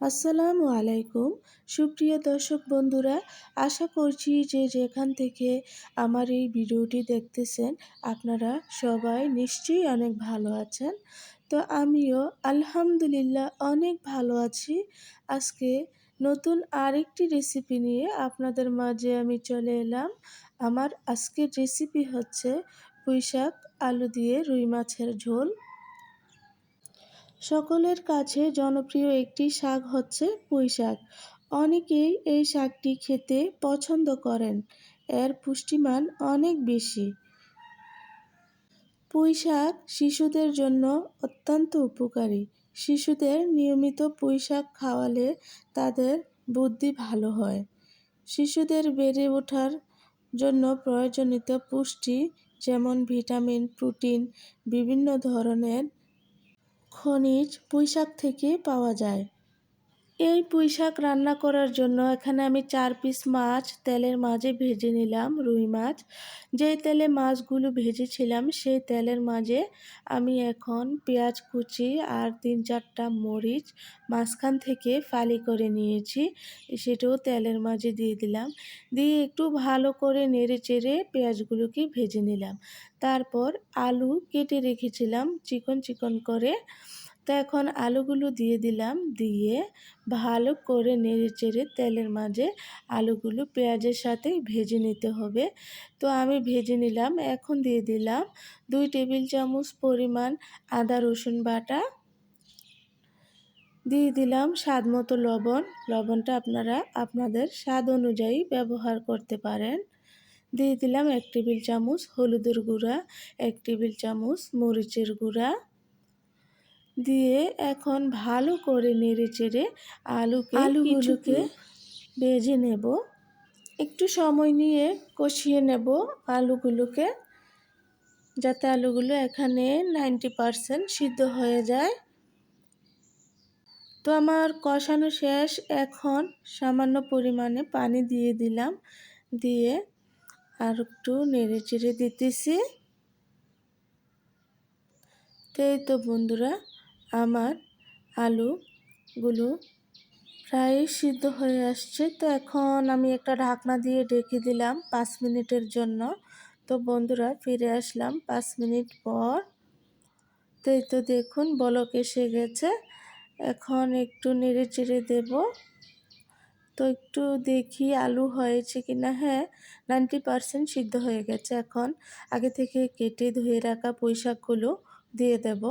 আসসালামু আলাইকুম। সুপ্রিয় দর্শক বন্ধুরা, আশা করছি যে যেখান থেকে আমার এই ভিডিওটি দেখতেছেন, আপনারা সবাই নিশ্চয়ই অনেক ভালো আছেন। তো আমিও আলহামদুলিল্লাহ অনেক ভালো আছি। আজকে নতুন আরেকটি রেসিপি নিয়ে আপনাদের মাঝে আমি চলে এলাম। আমার আজকের রেসিপি হচ্ছে পুঁইশাক, আলু দিয়ে রুই মাছের ঝোল। সকলের কাছে জনপ্রিয় একটি শাক হচ্ছে পুঁই শাক অনেকেই এই শাকটি খেতে পছন্দ করেন, এর পুষ্টিমান অনেক বেশি। পুঁই শাক শিশুদের জন্য অত্যন্ত উপকারী। শিশুদের নিয়মিত পুঁই শাক খাওয়ালে তাদের বুদ্ধি ভালো হয়। শিশুদের বেড়ে ওঠার জন্য প্রয়োজনীয় পুষ্টি যেমন ভিটামিন, প্রোটিন, বিভিন্ন ধরনের খনিজ পুঁইশাক থেকে পাওয়া যায়। এই পুঁই শাক রান্না করার জন্য এখানে আমি চার পিস মাছ তেলের মাঝে ভেজে নিলাম, রুই মাছ। যে তেলে মাছগুলো ভেজেছিলাম, সেই তেলের মাঝে আমি এখন পেঁয়াজ কুচি আর তিন চারটা মরিচ মাঝখান থেকে ফালি করে নিয়েছি, সেটাও তেলের মাঝে দিয়ে দিলাম। দিয়ে একটু ভালো করে নেড়ে চেড়ে পেঁয়াজগুলোকে ভেজে নিলাম। তারপর আলু কেটে রেখেছিলাম, চিকন চিকন করে। তো এখন আলুগুলো দিয়ে দিলাম। দিয়ে ভালো করে নেড়ে চেড়ে তেলের মাঝে আলুগুলো পেঁয়াজের সাথে ভেজে নিতে হবে। তো আমি ভেজে নিলাম। এখন দিয়ে দিলাম দুই টেবিল চামচ পরিমাণ আদা রসুন বাটা। দিয়ে দিলাম স্বাদ মতো লবণ। লবণটা আপনারা আপনাদের স্বাদ অনুযায়ী ব্যবহার করতে পারেন। দিয়ে দিলাম এক টেবিল চামচ হলুদের গুঁড়া, এক টেবিল চামচ মরিচের গুঁড়া। দিয়ে এখন ভালো করে নেড়ে চেড়ে আলু আলুগুলোকে ভেজে নেব। একটু সময় নিয়ে কষিয়ে নেব আলুগুলোকে যাতে আলুগুলো এখানে নাইনটি পারসেন্ট সিদ্ধ হয়ে যায়। তো আমার কষানো শেষ। এখন সামান্য পরিমাণে পানি দিয়ে দিলাম। দিয়ে আর একটু নেড়ে চেড়ে দিতেছি। তো এই তো বন্ধুরা আমার আলুগুলো প্রায় সিদ্ধ হয়ে আসছে। তো এখন আমি একটা ঢাকনা দিয়ে ঢেকে দিলাম পাঁচ মিনিটের জন্য। তো বন্ধুরা, ফিরে আসলাম পাঁচ মিনিট পর। তো এই তো দেখুন, বলক এসে গেছে। এখন একটু নেড়ে চেড়ে দেব। তো একটু দেখি আলু হয়েছে কি না হ্যাঁ নাইনটি পারসেন্ট সিদ্ধ হয়ে গেছে। এখন আগে থেকে কেটে ধুয়ে রাখা পোশাকগুলো দিয়ে দেব।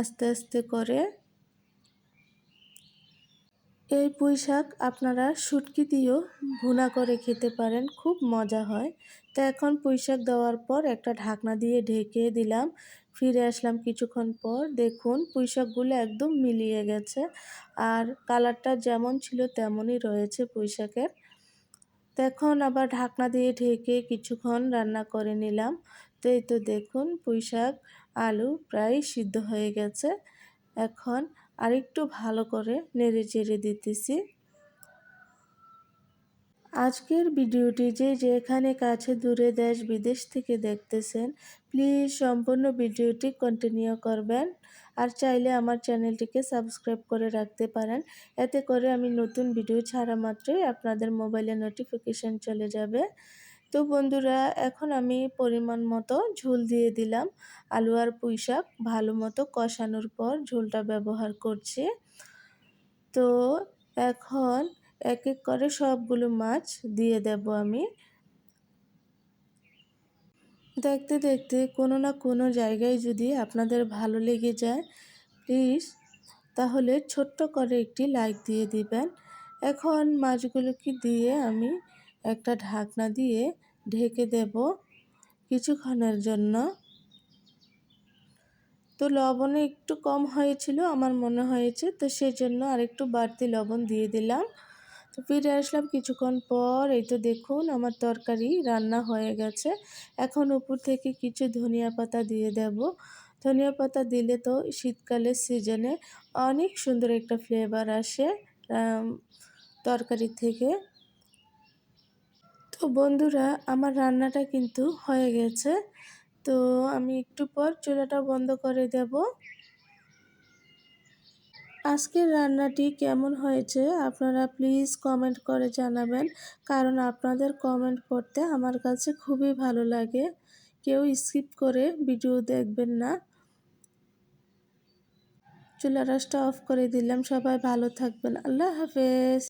আস্তে আস্তে করে। এই পুঁই শাক আপনারা শুটকি দিয়েও ভুনা করে খেতে পারেন, খুব মজা হয়। তো এখন পুঁই শাক দেওয়ার পর একটা ঢাকনা দিয়ে ঢেকে দিলাম, ফিরে আসলাম কিছুক্ষণ পর। দেখুন পুঁই শাকগুলো একদম মিলিয়ে গেছে আর কালারটা যেমন ছিল তেমনই রয়েছে পুঁই শাকের তো এখন আবার ঢাকনা দিয়ে ঢেকে কিছুক্ষণ রান্না করে নিলাম। তো এই তো দেখুন, পুঁই শাক, আলু প্রায় সিদ্ধ হয়ে গেছে। এখন আরেকটু ভালো করে নেড়ে চেড়ে দিতেছি। আজকের ভিডিওটি যে যেখানে কাছে দূরে দেশ, বিদেশ থেকে দেখতেছেন প্লিজ সম্পূর্ণ ভিডিওটি কন্টিনিউ করবেন। আর চাইলে আমার চ্যানেলটিকে সাবস্ক্রাইব করে রাখতে পারেন। এতে করে আমি নতুন ভিডিও ছাড়া মাত্রই আপনাদের মোবাইলে নোটিফিকেশান চলে যাবে। তো বন্ধুরা, এখন আমি পরিমাণ মতো ঝোল দিয়ে দিলাম। আলু আর পুঁই শাক ভালো মতো কষানোর পর ঝোলটা ব্যবহার করছি। তো এখন এক এক করে সবগুলো মাছ দিয়ে দেব আমি। দেখতে দেখতে কোনো না কোনো জায়গায় যদি আপনাদের ভালো লেগে যায় প্লিজ তাহলে ছোট্ট করে একটি লাইক দিয়ে দিবেন। এখন মাছগুলোকে দিয়ে আমি একটা ঢাকনা দিয়ে ঢেকে দেব কিছুক্ষণের জন্য। তো লবণে একটু কম হয়েছিল, আমার মনে হয়েছে। তো সেই জন্য আরেকটু বাড়তি লবণ দিয়ে দিলাম। তো ফিরে আসলাম কিছুক্ষণ পর। এই তো দেখুন, আমার তরকারি রান্না হয়ে গেছে। এখন উপর থেকে কিছু ধনিয়া পাতা দিয়ে দেব। ধনিয়া পাতা দিলে তো শীতকালের সিজনে অনেক সুন্দর একটা ফ্লেভার আসে তরকারি থেকে। তো বন্ধুরা, আমার রান্নাটা কিন্তু হয়ে গেছে। তো আমি একটু পর চুলাটা বন্ধ করে দেব। আজকের রান্নাটি কেমন হয়েছে আপনারা প্লিজ কমেন্ট করে জানাবেন, কারণ আপনাদের কমেন্ট করতে আমার কাছে খুবই ভালো লাগে। কেউ স্কিপ করে ভিডিও দেখবেন না। চুলা রাসটা অফ করে দিলাম। সবাই ভালো থাকবেন। আল্লাহ হাফেজ।